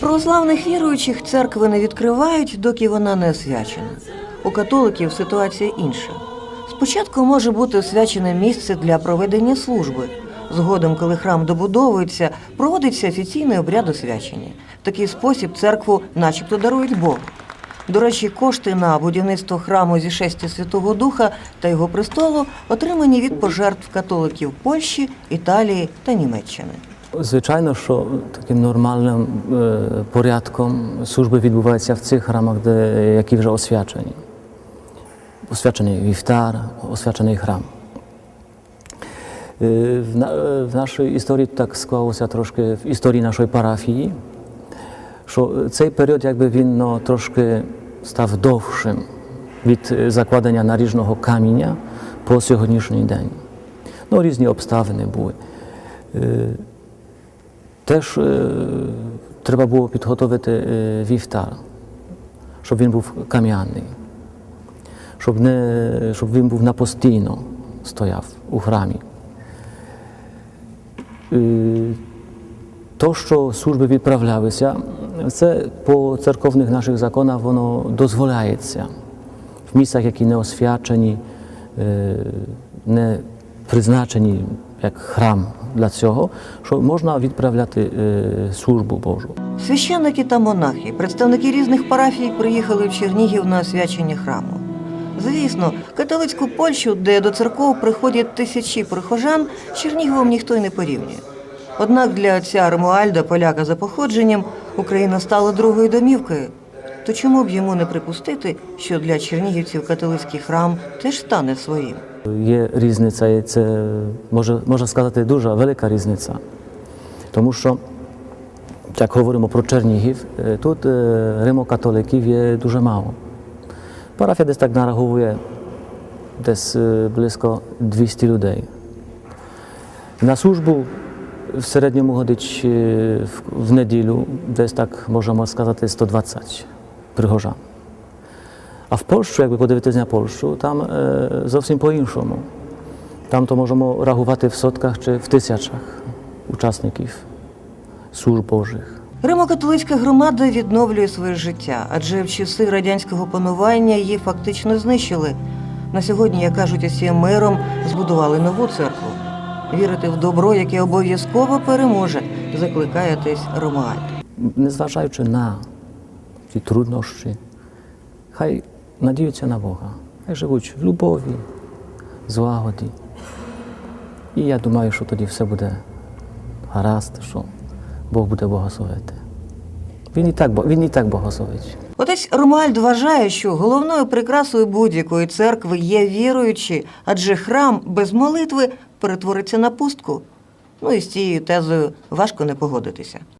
православних віруючих церкви не відкривають, доки вона не освячена. У католиків ситуація інша. Спочатку може бути освячене місце для проведення служби. Згодом, коли храм добудовується, проводиться офіційний обряд освячення. В такий спосіб церкву начебто дарують Богу. До речі, кошти на будівництво храму зі шестя Святого Духа та його престолу отримані від пожертв католиків Польщі, Італії та Німеччини. Звичайно, що таким нормальним е, порядком служби відбуваються в цих храмах, де, які вже освячені. Освячений вівтар, освячений храм. Е, В, на, е, в нашій історії так склалося трошки в історії нашої парафії, що цей період якби він ну, трошки став довшим від е, закладення наріжного каміння по сьогоднішній день. Ну, Теж е, треба було підготувати е, вівтар, щоб він був кам'яний, щоб, не, щоб він був напостійно стояв у храмі. Е, то, що служби відправлялися, це по церковних наших законах воно дозволяється. В місцях, які не освячені, е, не призначені як храм для цього, що можна відправляти е, службу Божу. Священники та монахи, представники різних парафій приїхали в Чернігів на освячення храму. Звісно, католицьку Польщу, де до церков приходять тисячі прихожан, з Черніговом ніхто й не порівнює. Однак для отця Ромуальда, поляка за походженням, Україна стала другою домівкою. То чому б йому не припустити, що для чернігівців католицький храм теж стане своїм? Є різниця, і це може, можна сказати дуже велика різниця. Тому що, як говоримо про Чернігів, е, тут е, римокатоликів є дуже мало. Парафія десь так нараховує десь е, близько 200 людей. На службу в середньому ходить в неділю десь так можемо сказати 120 пригожан. А в Польщу, якби подивитися на Польщу, там е, зовсім по-іншому. Там то можемо рахувати в сотках чи в тисячах учасників служб Божих. Римокатолицька громада відновлює своє життя, адже в часи радянського панування її фактично знищили. На сьогодні, як кажуть, усім миром збудували нову церкву. Вірити в добро, яке обов'язково переможе, закликає отець Ромуальд. Незважаючи на ті труднощі, хай надіються на Бога, живуть в любові, злагоді. І я думаю, що тоді все буде гаразд, що Бог буде благословити. Він і так, він і так благословить. Отець Ромуальд вважає, що головною прикрасою будь-якої церкви є віруючі, адже храм без молитви перетвориться на пустку. Ну і з цією тезою важко не погодитися.